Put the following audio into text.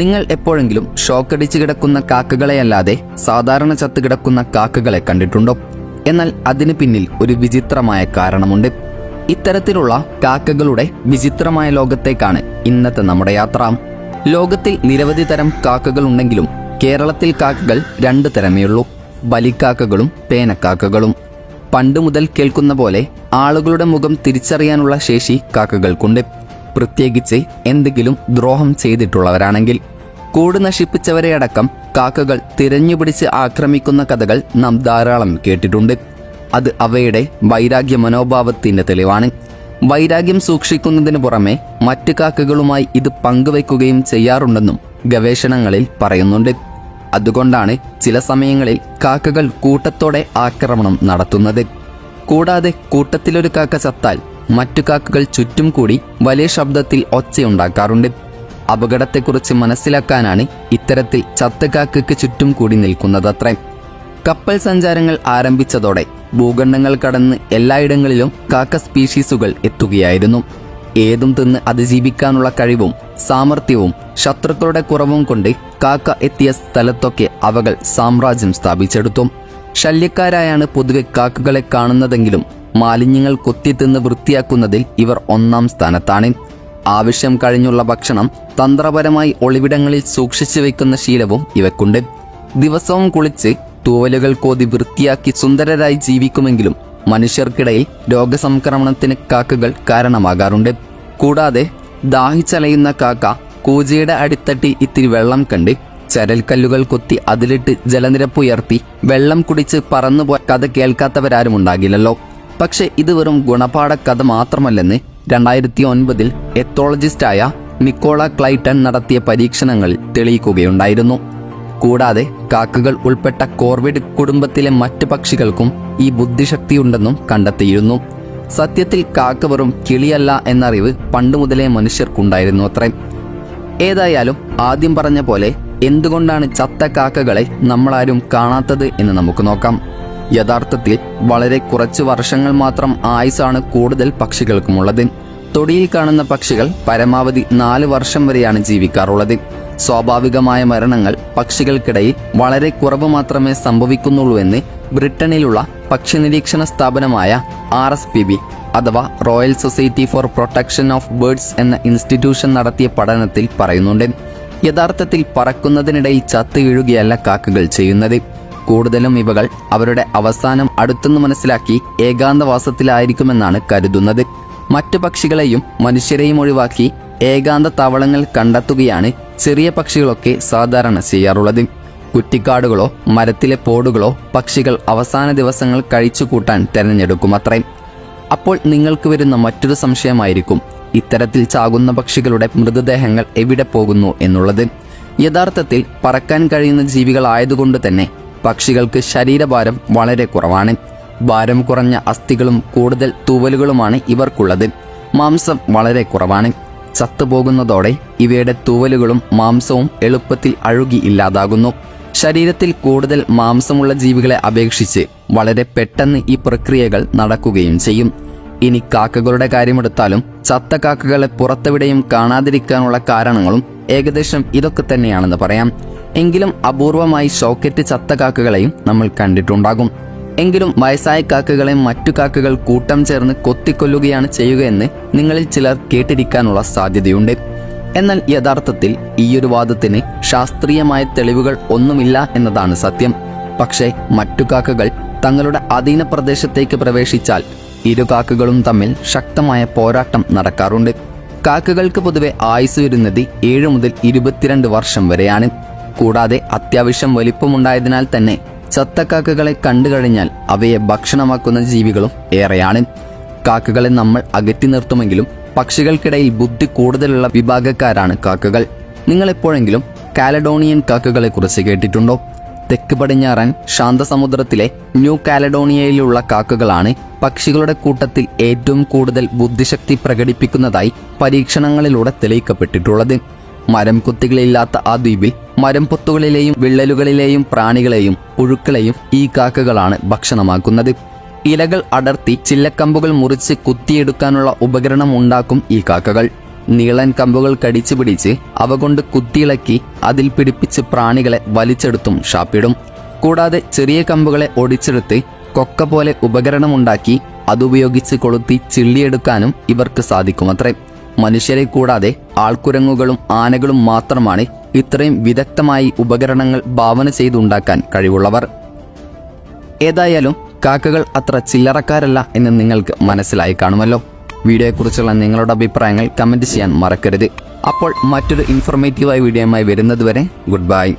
നിങ്ങൾ എപ്പോഴെങ്കിലും ഷോക്കടിച്ച് കിടക്കുന്ന കാക്കകളെയല്ലാതെ സാധാരണ ചത്ത് കിടക്കുന്ന കാക്കകളെ കണ്ടിട്ടുണ്ടോ? എന്നാൽ അതിന് പിന്നിൽ ഒരു വിചിത്രമായ കാരണമുണ്ട്. ഇത്തരത്തിലുള്ള കാക്കകളുടെ വിചിത്രമായ ലോകത്തേക്കാണ് ഇന്നത്തെ നമ്മുടെ യാത്ര. ലോകത്തിൽ നിരവധി തരം കാക്കകൾ ഉണ്ടെങ്കിലും കേരളത്തിൽ കാക്കകൾ രണ്ട് തരമേയുള്ളൂ ബലിക്കാക്കകളും പേനക്കാക്കകളും. പണ്ട് മുതൽ കേൾക്കുന്ന പോലെ ആളുകളുടെ മുഖം തിരിച്ചറിയാനുള്ള ശേഷി കാക്കകൾക്കുണ്ട്. പ്രത്യേകിച്ച് എന്തെങ്കിലും ദ്രോഹം ചെയ്തിട്ടുള്ളവരാണെങ്കിൽ കൂട് നശിപ്പിച്ചവരെ അടക്കം കാക്കകൾ തിരഞ്ഞുപിടിച്ച് ആക്രമിക്കുന്ന കഥകൾ നാം ധാരാളം കേട്ടിട്ടുണ്ട്. അത് അവയുടെ വൈരാഗ്യ മനോഭാവത്തിന്റെ തെളിവാണ്. വൈരാഗ്യം സൂക്ഷിക്കുന്നതിന് പുറമെ മറ്റു കാക്കകളുമായി ഇത് പങ്കുവയ്ക്കുകയും ചെയ്യാറുണ്ടെന്നും ഗവേഷണങ്ങളിൽ പറയുന്നുണ്ട്. അതുകൊണ്ടാണ് ചില സമയങ്ങളിൽ കാക്കകൾ കൂട്ടത്തോടെ ആക്രമണം നടത്തുന്നത്. കൂടാതെ കൂട്ടത്തിലൊരു കാക്ക ചത്താൽ മറ്റു കാക്കകൾ ചുറ്റും കൂടി വലിയ ശബ്ദത്തിൽ ഒച്ചയുണ്ടാക്കാറുണ്ട്. അപകടത്തെക്കുറിച്ച് മനസ്സിലാക്കാനാണ് ഇത്തരത്തിൽ ചത്ത കാക്കയ്ക്ക് ചുറ്റും കൂടി നിൽക്കുന്നതത്രേ. കപ്പൽ സഞ്ചാരങ്ങൾ ആരംഭിച്ചതോടെ ഭൂഖണ്ഡങ്ങൾ കടന്ന് എല്ലായിടങ്ങളിലും കാക്ക സ്പീഷീസുകൾ എത്തുകയായിരുന്നു. ഏതും തിന്ന് അതിജീവിക്കാനുള്ള കഴിവും സാമർഥ്യവും ശത്രുക്കളുടെ കുറവും കൊണ്ട് കാക്ക എത്തിയ സ്ഥലത്തൊക്കെ അവകൾ സാമ്രാജ്യം സ്ഥാപിച്ചെടുത്തു. ശല്യക്കാരായാണ് പൊതുവെ കാക്കകളെ കാണുന്നതെങ്കിലും മാലിന്യങ്ങൾ കൊത്തിത്തിന്ന് വൃത്തിയാക്കുന്നതിൽ ഇവർ ഒന്നാം സ്ഥാനത്താണ്. ആവശ്യം കഴിഞ്ഞുള്ള ഭക്ഷണം തന്ത്രപരമായി ഒളിവിടങ്ങളിൽ സൂക്ഷിച്ചു വെക്കുന്ന ശീലവും ഇവക്കുണ്ട്. ദിവസവും കുളിച്ച് തൂവലുകൾ കോതി വൃത്തിയാക്കി സുന്ദരരായി ജീവിക്കുമെങ്കിലും മനുഷ്യർക്കിടയിൽ രോഗസംക്രമണത്തിന് കാക്കകൾ കാരണമാകാറുണ്ട്. കൂടാതെ ദാഹിച്ചലയുന്ന കാക്ക കൂജയുടെ അടിത്തട്ടി ഇത്തിരി വെള്ളം കണ്ട് ചരൽക്കല്ലുകൾ കൊത്തി അതിലിട്ട് ജലനിരപ്പ് ഉയർത്തി വെള്ളം കുടിച്ച് പറന്നുപോയ കഥ കേൾക്കാത്തവരാരും ഉണ്ടാകില്ലല്ലോ. പക്ഷെ ഇത് വെറും ഗുണപാഠ കഥ മാത്രമല്ലെന്ന് രണ്ടായിരത്തി ഒൻപതിൽ എത്തോളജിസ്റ്റായ നിക്കോള ക്ലൈറ്റൺ നടത്തിയ പരീക്ഷണങ്ങളിൽ തെളിയിക്കുകയുണ്ടായിരുന്നു. കൂടാതെ കാക്കകൾ ഉൾപ്പെട്ട കോർവിഡ് കുടുംബത്തിലെ മറ്റു പക്ഷികൾക്കും ഈ ബുദ്ധിശക്തിയുണ്ടെന്നും കണ്ടെത്തിയിരുന്നു. സത്യത്തിൽ കാക്ക വെറും കിളിയല്ല എന്നറിവ് പണ്ടു മുതലേ മനുഷ്യർക്കുണ്ടായിരുന്നു അത്രേ. ഏതായാലും ആദ്യം പറഞ്ഞ പോലെ എന്തുകൊണ്ടാണ് ചത്ത കാക്കകളെ നമ്മളാരും കാണാത്തത് എന്ന് നമുക്ക് നോക്കാം. യഥാർത്ഥത്തിൽ വളരെ കുറച്ച് വർഷങ്ങൾ മാത്രം ആയുസാണ് കൂടുതൽ പക്ഷികൾക്കുമുള്ളത്. തൊടിയിൽ കാണുന്ന പക്ഷികൾ പരമാവധി നാല് വർഷം വരെയാണ് ജീവിക്കാറുള്ളത്. സ്വാഭാവികമായ മരണങ്ങൾ പക്ഷികൾക്കിടയിൽ വളരെ കുറവ് മാത്രമേ സംഭവിക്കുന്നുള്ളൂ എന്ന് ബ്രിട്ടനിലുള്ള പക്ഷി നിരീക്ഷണ സ്ഥാപനമായ ആർ എസ് പി ബി അഥവാ royal society for protection of birds എന്ന ഇൻസ്റ്റിറ്റ്യൂഷൻ നടത്തിയ പഠനത്തിൽ പറയുന്നുണ്ട്. യഥാർത്ഥത്തിൽ പറക്കുന്നതിനിടയിൽ ചത്തു വീഴുകയല്ല കാക്കകൾ ചെയ്യുന്നത്. കൂടുതലും ഇവകൾ അവരുടെ അവസാനം അടുത്തെന്ന് മനസ്സിലാക്കി ഏകാന്തവാസത്തിലായിരിക്കുമെന്നാണ് കരുതുന്നത്. മറ്റു പക്ഷികളെയും മനുഷ്യരെയും ഒഴിവാക്കി ഏകാന്ത താവളങ്ങൾ കണ്ടെത്തുകയാണ് ചെറിയ പക്ഷികളൊക്കെ സാധാരണ ചെയ്യാറുള്ളത്. കുറ്റിക്കാടുകളോ മരത്തിലെ പോടുകളോ പക്ഷികൾ അവസാന ദിവസങ്ങൾ കഴിച്ചു കൂട്ടാൻ തെരഞ്ഞെടുക്കുമത്രേ. അപ്പോൾ നിങ്ങൾക്ക് വരുന്ന മറ്റൊരു സംശയമായിരിക്കും ഇത്തരത്തിൽ ചാകുന്ന പക്ഷികളുടെ മൃതദേഹങ്ങൾ എവിടെ പോകുന്നു എന്നുള്ളത്. യഥാർത്ഥത്തിൽ പറക്കാൻ കഴിയുന്ന ജീവികളായതുകൊണ്ട് തന്നെ പക്ഷികൾക്ക് ശരീരഭാരം വളരെ കുറവാണ്. ഭാരം കുറഞ്ഞ അസ്ഥികളും കൂടുതൽ തൂവലുകളുമാണ് ഇവർക്കുള്ളത്. മാംസം വളരെ കുറവാണ്. ചത്തുപോകുന്നതോടെ ഇവയുടെ തൂവലുകളും മാംസവും എളുപ്പത്തിൽ അഴുകി ഇല്ലാതാകുന്നു. ശരീരത്തിൽ കൂടുതൽ മാംസമുള്ള ജീവികളെ അപേക്ഷിച്ച് വളരെ പെട്ടെന്ന് ഈ പ്രക്രിയകൾ നടക്കുകയും ചെയ്യും. ഇനി കാക്കകളുടെ കാര്യമെടുത്താലും ചത്ത കാക്കകളെ പുറത്തെവിടെയും കാണാതിരിക്കാനുള്ള കാരണങ്ങളും ഏകദേശം ഇതൊക്കെ തന്നെയാണെന്ന് പറയാം. എങ്കിലും അപൂർവമായി ഷോക്കറ്റ് ചത്ത കാക്കകളെയും നമ്മൾ കണ്ടിട്ടുണ്ടാകും. എങ്കിലും വയസ്സായ കാക്കകളെ മറ്റു കാക്കകൾ കൂട്ടം ചേർന്ന് കൊത്തിക്കൊല്ലുകയാണ് ചെയ്യുകയെന്ന് നിങ്ങളിൽ ചിലർ കേട്ടിരിക്കാനുള്ള സാധ്യതയുണ്ട്. എന്നാൽ യഥാർത്ഥത്തിൽ ഈയൊരു വാദത്തിന് ശാസ്ത്രീയമായ തെളിവുകൾ ഒന്നുമില്ല എന്നതാണ് സത്യം. പക്ഷേ മറ്റു കാക്കകൾ തങ്ങളുടെ അധീന പ്രദേശത്തേക്ക് പ്രവേശിച്ചാൽ ഇരു കാക്കകളും തമ്മിൽ ശക്തമായ പോരാട്ടം നടക്കാറുണ്ട്. കാക്കകൾക്ക് പൊതുവെ ആയുസ് വരുന്നത് ഏഴ് മുതൽ ഇരുപത്തിരണ്ട് വർഷം വരെയാണ്. കൂടാതെ അത്യാവശ്യം വലിപ്പമുണ്ടായതിനാൽ തന്നെ ചത്തക്കാക്കകളെ കണ്ടുകഴിഞ്ഞാൽ കണ്ടു കഴിഞ്ഞാൽ അവയെ ഭക്ഷണമാക്കുന്ന ജീവികളും ഏറെയാണ്. കാക്കകളെ നമ്മൾ അകറ്റി നിർത്തുമെങ്കിലും പക്ഷികൾക്കിടയിൽ ബുദ്ധി കൂടുതലുള്ള വിഭാഗക്കാരാണ് കാക്കകൾ. നിങ്ങൾ എപ്പോഴെങ്കിലും കാലഡോണിയൻ കാക്കകളെ കുറിച്ച് കേട്ടിട്ടുണ്ടോ? തെക്ക് പടിഞ്ഞാറൻ ശാന്തസമുദ്രത്തിലെ ന്യൂ കാലഡോണിയയിലുള്ള കാക്കകളാണ് പക്ഷികളുടെ കൂട്ടത്തിൽ ഏറ്റവും കൂടുതൽ ബുദ്ധിശക്തി പ്രകടിപ്പിക്കുന്നതായി പരീക്ഷണങ്ങളിലൂടെ തെളിയിക്കപ്പെട്ടിട്ടുള്ളത്. മരം കുത്തികളില്ലാത്ത ആ ദ്വീപിൽ മരം പൊത്തുകളിലെയും വിള്ളലുകളിലെയും പ്രാണികളെയും പുഴുക്കളെയും ഈ കാക്കകളാണ് ഭക്ഷണമാക്കുന്നത്. ഇലകൾ അടർത്തി ചില്ലക്കമ്പുകൾ മുറിച്ച് കുത്തിയെടുക്കാനുള്ള ഉപകരണം ഉണ്ടാക്കും ഈ കാക്കകൾ. നീളൻ കമ്പുകൾ കടിച്ചു പിടിച്ച് അവ കൊണ്ട് കുത്തിയിളക്കി അതിൽ പിടിപ്പിച്ച് പ്രാണികളെ വലിച്ചെടുത്തും ഷാപ്പിടും കൂടാതെ ചെറിയ കമ്പുകളെ ഒടിച്ചെടുത്ത് കൊക്ക പോലെ ഉപകരണമുണ്ടാക്കി അതുപയോഗിച്ച് കൊളുത്തി ചിള്ളിയെടുക്കാനും ഇവർക്ക് സാധിക്കുമത്രേ. മനുഷ്യരെ കൂടാതെ ആൾക്കുരങ്ങുകളും ആനകളും മാത്രമാണ് ഇത്രയും വിദഗ്ധമായി ഉപകരണങ്ങൾ ഭാവന ചെയ്തുണ്ടാക്കാൻ കഴിവുള്ളവർ. ഏതായാലും കാക്കകൾ അത്ര ചില്ലറക്കാരല്ല എന്ന് നിങ്ങൾക്ക് മനസ്സിലായി കാണുമല്ലോ. വീഡിയോയെക്കുറിച്ചുള്ള നിങ്ങളുടെ അഭിപ്രായങ്ങൾ കമന്റ് ചെയ്യാൻ മറക്കരുത്. അപ്പോൾ മറ്റൊരു ഇൻഫോർമേറ്റീവായ വീഡിയോയുമായി വരുന്നതുവരെ ഗുഡ് ബൈ